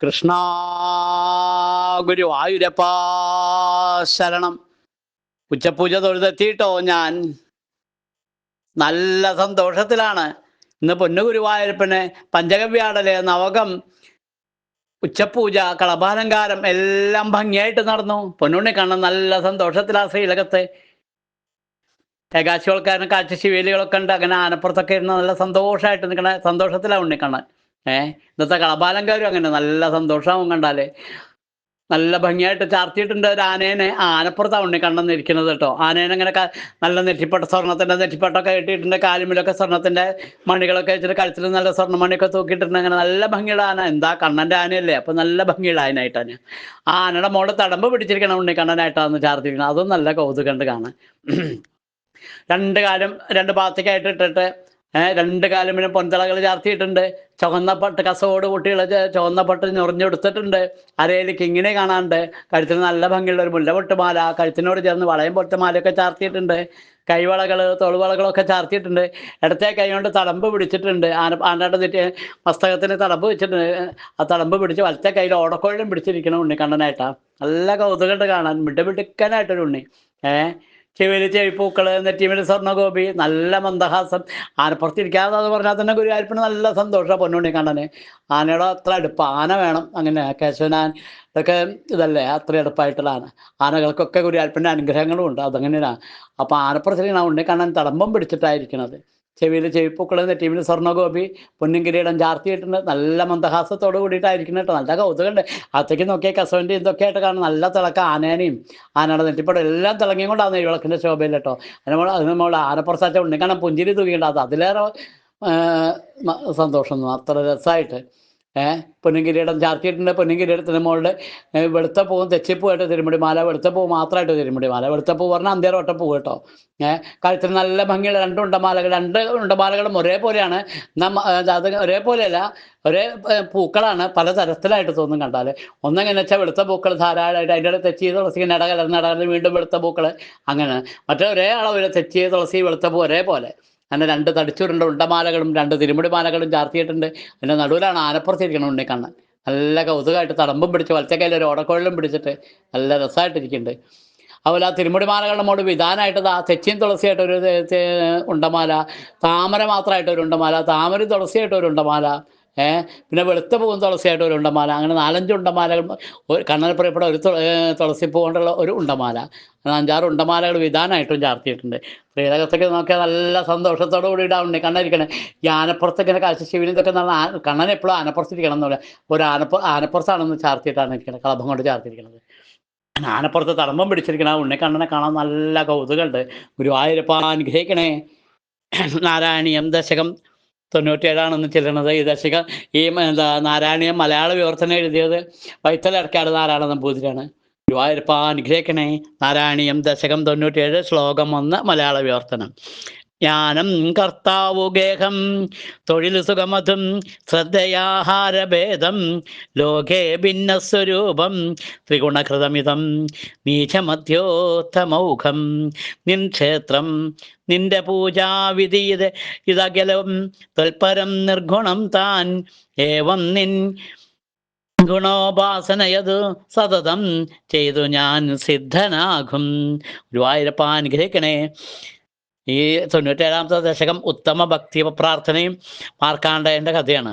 കൃഷ്ണ ഗുരു ആയുരപ്പാ ശരണം. ഉച്ചപൂജ തൊഴുതെത്തിയിട്ടോ ഞാൻ. നല്ല സന്തോഷത്തിലാണ്. ഇന്ന് പൊന്നു ഗുരുവായൂരപ്പന് പഞ്ചഗവ്യാടലെ നവകം. ഉച്ചപൂജ കളഭാലങ്കാരം എല്ലാം ഭംഗിയായിട്ട് നടന്നു. പൊന്നുണ്ണി കാണാൻ നല്ല സന്തോഷത്തിലാ ശ്രീലകത്ത്. ഏകാശികൾക്കാരൻ കാഴ്ച ശിവേലികളൊക്കെ ഉണ്ട്. അങ്ങനെ ആനപ്പുറത്തൊക്കെ ഇരുന്ന് നല്ല സന്തോഷമായിട്ട് നിൽക്കണ സന്തോഷത്തിലാണ് ഉണ്ണി ഉണ്ണിക്കണ്ണൻ. ഏഹ് ഇന്നത്തെ കളഭാലങ്കാരും അങ്ങനെ നല്ല സന്തോഷമാവും കണ്ടാൽ. നല്ല ഭംഗിയായിട്ട് ചാർത്തിയിട്ടുണ്ട് ഒരു ആനേനെ. ആനപ്പുറത്താണ് ഉണ്ണിക്കണ്ണൻ ഇരിക്കുന്നത് കേട്ടോ. ആനേനെ അങ്ങനെ നല്ല നെറ്റിപ്പട്ട സ്വർണത്തിന്റെ നെറ്റിപ്പട്ടൊക്കെ ഇട്ടിട്ടുണ്ട് കാലുമിലൊക്കെ സ്വർണത്തിന്റെ മണികളൊക്കെ വെച്ചിട്ട് കഴുത്തിൽ നല്ല സ്വർണ മണിയൊക്കെ തൂക്കിയിട്ടുണ്ട്. അങ്ങനെ നല്ല ഭംഗിയുള്ള ആന. എന്താ കണ്ണന്റെ ആനയല്ലേ? അപ്പൊ നല്ല ഭംഗിയുള്ള ആനയായിട്ടാണ്. ആ ആനയുടെ മോൾ തടമ്പ് പിടിച്ചിരിക്കണം ഉണ്ണിക്കണ്ണനായിട്ടാണ് ചാർത്തിയിരിക്കുന്നത്. അതും നല്ല കൗതുകണ്ട് കാണാൻ. രണ്ട് കാലം രണ്ട് ഭാഗത്തേക്കായിട്ട് ഇട്ടിട്ട് രണ്ട് കാലും പിന്നെ പൊൻതളകൾ ചാർത്തിയിട്ടുണ്ട്. ചുവന്ന പട്ട് കസവോട് കുട്ടികൾ ചുവന്ന പട്ട് ഞൊറിഞ്ഞെടുത്തിട്ടുണ്ട്. അരയിലേക്ക് ഇങ്ങനെ കാണാണ്ട് കഴുത്തിന് നല്ല ഭംഗിയുള്ള ഒരു മുല്ലപൊട്ട് മാല കഴുത്തിനോട് ചേർന്ന് വളയം പൊട്ട് മാലയൊക്കെ ചാർത്തിയിട്ടുണ്ട്. കൈവളകൾ തൊളുവളകളൊക്കെ ചാർത്തിയിട്ടുണ്ട്. ഇടത്തെ കൈ കൊണ്ട് തടമ്പ് പിടിച്ചിട്ടുണ്ട്. ആന ആനയുടെ തെറ്റി മസ്തകത്തിന് തടമ്പ് വെച്ചിട്ടുണ്ട്. ആ തടമ്പ് പിടിച്ച് വലത്തെ കയ്യിൽ ഓടക്കോഴിലും പിടിച്ചിരിക്കണം ഉണ്ണിക്കണ്ണനായിട്ടാ നല്ല കൗതുകമുണ്ട് കാണാൻ. മിടുമിടുക്കനായിട്ടൊരു ഉണ്ണി. ഏഹ് ചെവിയിൽ ചെവിപ്പൂക്കൾ നെറ്റിമിൽ സ്വർണഗോപി നല്ല മന്ദഹാസം. ആനപ്പുറത്തിരിക്കാതെ അത് പറഞ്ഞാൽ തന്നെ ഗുരുവായൂരപ്പന് നല്ല സന്തോഷമാണ് പൊന്നുണ്ണി കണ്ണന്. ആനയുടെ അത്ര അടുപ്പ്. ആന വേണം. അങ്ങനെ കേശവനാൻ ഇതൊക്കെ ഇതല്ലേ? അത്ര അടുപ്പായിട്ടുള്ള ആന. ആനകൾക്കൊക്കെ ഗുരുവായൂരപ്പന്റെ അനുഗ്രഹങ്ങളും ഉണ്ട് അതങ്ങനെയാണ്. അപ്പോൾ ആനപ്പുറത്തിരിക്കണ ഉണ്ണി കണ്ണൻ തടമ്പം പിടിച്ചിട്ടായിരിക്കണത്. ചെവിയിൽ ചെവിപ്പൂക്കൾ ടീമിൽ സ്വർണഗോപി പൊന്നും കിരീടം ചാർത്തിയിട്ടുണ്ട്. നല്ല മന്ദഹാസത്തോട് കൂടിയിട്ടായിരിക്കണം കേട്ടോ. നല്ല കൗതുകമുണ്ട്. അത്തേക്ക് നോക്കിയ കസവന്റെ ഇതൊക്കെ ആയിട്ട് കാണും. നല്ല തിളക്കം. ആനേനെയും ആനയുടെ നെറ്റിപ്പടം എല്ലാം തിളങ്ങിയും കൊണ്ടാണ് ഈ വിളക്കിന്റെ ശോഭയിൽ കേട്ടോ. അതിന് നമ്മൾ അതിന് നമ്മൾ കാണാൻ പുഞ്ചിരി തൂക്കിയിട്ടുണ്ട് അത് അതിലേറെ സന്തോഷം. അത്ര രസമായിട്ട്. ഏഹ് പൊന്നുകിരീടം ചാർത്തിയിട്ടുണ്ട്. പൊന്നുകിരീടത്തിന് മുകളിൽ വെളുത്ത പൂവും തെച്ചിപ്പൂവായിട്ട് തിരുമുടി മാല വെളുത്ത പൂ മാത്രമായിട്ട് തിരുമുടി മാല. വെളുത്ത പൂ പറഞ്ഞാൽ അന്തേരം ഒട്ട പൂ കേട്ടോ. ഏഹ് കഴുത്തിന് നല്ല ഭംഗിയുള്ള രണ്ട് ഉണ്ടമാലകൾ രണ്ട് ഉണ്ടമാലകളും ഒരേപോലെയാണ്. നമ്മ അത് ഒരേപോലെയല്ല ഒരേ പൂക്കളാണ് പല തരത്തിലായിട്ട് തോന്നും കണ്ടാൽ ഒന്നെങ്ങനെ വെച്ചാൽ വെളുത്ത പൂക്കൾ ധാരാളമായിട്ട് അതിന്റെ ഇടയിൽ തെച്ചി തുളസി നടകലർന്ന് നടകലർന്ന് വീണ്ടും വെളുത്ത പൂക്കൾ അങ്ങനെ മറ്റേ ഒരേ അളവിൽ തെച്ചി തുളസി വെളുത്ത പൂ ഒരേപോലെ. അങ്ങനെ രണ്ട് തടിച്ചുരുണ്ട ഉണ്ടമാലകളും രണ്ട് തിരുമുടിമാലകളും ചാർത്തിയിട്ടുണ്ട്. അതിന്റെ നടുവിലാണ് ആനപ്പുറത്തിരിക്കണം ഉണ്ണിക്കണ്ണൻ നല്ല കൗതുകമായിട്ട് തടമ്പും പിടിച്ച് വലത്തെ കയ്യിൽ ഒരു ഓടക്കുഴലും പിടിച്ചിട്ട് നല്ല രസമായിട്ടിരിക്കുന്നുണ്ട്. അതുപോലെ ആ തിരുമുടിമാലകളുടെ മോട് വിധാനമായിട്ട് ആ തെച്ചിയും തുളസിയായിട്ട് ഒരു ഉണ്ടമാല താമര മാത്രമായിട്ട് ഒരു ഉണ്ടമാല താമര തുളസിയായിട്ട് ഒരു ഉണ്ടമാല പിന്നെ വെളുത്ത പൂവും തുളസിയായിട്ട് ഒരു ഉണ്ടമാല. അങ്ങനെ നാലഞ്ച് ഉണ്ടമാലകൾ ഒരു കണ്ണനെ പറയപ്പെട്ട ഒരു തുളസിപ്പൂ കൊണ്ടുള്ള ഒരു ഉണ്ടമാല. അഞ്ചാറ് ഉണ്ടമാലകൾ വിധാനമായിട്ടും ചാർത്തിയിട്ടുണ്ട്. ശ്രീലകത്തൊക്കെ നോക്കിയാൽ നല്ല സന്തോഷത്തോടു കൂടി ഉണ്ണി കണ്ണരിക്കണേ ഈ ആനപ്പുറത്ത് ഇങ്ങനെ കാഴ്ച ശിവനും ഇതൊക്കെ നല്ല കണ്ണൻ എപ്പോഴും ആനപ്പുറത്തിരിക്കണം എന്ന് പറയാം. ഒരു ആനപ്പുറ ആനപ്പുറത്താണെന്ന് ചാർത്തിയിട്ടാണ് ഇരിക്കുന്നത് കളഭം കൊണ്ട് ചാർത്തിയിരിക്കുന്നത് ആനപ്പുറത്ത് തടമ്പം പിടിച്ചിരിക്കണ. ഉണ്ണിക്കണ്ണനെ കാണാൻ നല്ല കൗതുകമുണ്ട്. ഗുരുവായൂരപ്പ അനുഗ്രഹിക്കണേ. നാരായണീയം ദശകം തൊണ്ണൂറ്റേഴാണെന്ന് ചെല്ലുന്നത്. ഈ ദശകം ഈ എന്താ നാരായണീയ മലയാള വിവർത്തനം എഴുതിയത് വൈത്തലടക്കാട് നാരായണ നമ്പൂതിരിയാണ്. ഗുരുവായൂരപ്പ അനുഗ്രഹിക്കണേ. നാരായണീയം ദശകം തൊണ്ണൂറ്റേഴ് ശ്ലോകം ഒന്ന് മലയാള വിവർത്തനം. ജ്ഞാനം കർത്താവു ഗേഹം തൊഴിൽ സുഖമതും ശ്രദ്ധയാഹാരഭേദം ലോകേ ഭിന്നസ്വരൂപം ത്രിഗുണകൃതമിതം നീചമധ്യോത്തമൗഖം നിൻ ക്ഷേത്രം നിന്റെ പൂജാവിധി ഇത് ഇതകലം തൽപരം നിർഗുണം താൻ. ഏവം നിൻ ഗുണോപാസനയത് സതതം ചെയ്തു ഞാൻ സിദ്ധനാകും. ഗുരുവായൂരപ്പ അനുഗ്രഹിക്കണേ. ഈ തൊണ്ണൂറ്റേഴാമത്തെ ദശകം ഉത്തമ ഭക്തി പ്രാർത്ഥനയും മാർക്കാണ്ഡേന്റെ കഥയാണ്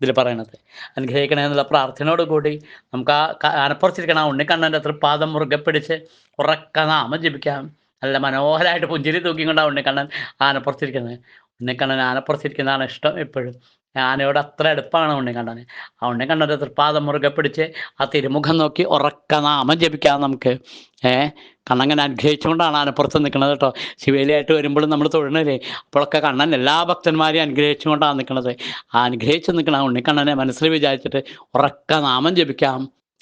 ഇതിൽ പറയണത്. അനുഗ്രഹിക്കണേ എന്നുള്ള പ്രാർത്ഥനയോട് കൂടി നമുക്ക് ആ അനപ്പുറത്തിരിക്കണം ആ ഉണ്ണിക്കണ്ണന്റെ തൃപ്പാദം മുറുകെ പിടിച്ച് ഉറക്ക നാമം ജപിക്കാം. നല്ല മനോഹരമായിട്ട് പുഞ്ചിരി തൂക്കിക്കൊണ്ടാണ് ഉണ്ണിക്കണ്ണൻ ആനപ്പുറത്തിരിക്കുന്നത്. ഉണ്ണിക്കണ്ണൻ ആനപ്പുറത്തിരിക്കുന്നതാണ് ഇഷ്ടം എപ്പോഴും ആനയോട് അത്ര അടുപ്പാണ് ഉണ്ണിക്കണ്ണന് ആ ഉണ്ണി കണ്ണന്റെ തൃപ്പാദം മുറുകെ പിടിച്ച് ആ തിരുമുഖം നോക്കി ഉറക്ക നാമം ജപിക്കാം നമുക്ക്. ഏ? കണ്ണങ്ങനെ അനുഗ്രഹിച്ചുകൊണ്ടാണ് ആനപ്പുറത്ത് നിൽക്കുന്നത് കേട്ടോ. ശിവേലിയായിട്ട് വരുമ്പോഴും നമ്മൾ തൊഴുന്നില്ലേ? അപ്പോഴൊക്കെ കണ്ണൻ എല്ലാ ഭക്തന്മാരെയും അനുഗ്രഹിച്ചുകൊണ്ടാണ് നിൽക്കുന്നത്. ആ അനുഗ്രഹിച്ച് നിൽക്കണ ഉണ്ണിക്കണ്ണനെ മനസ്സിൽ വിചാരിച്ചിട്ട് ഉറക്ക നാമം ജപിക്കാം.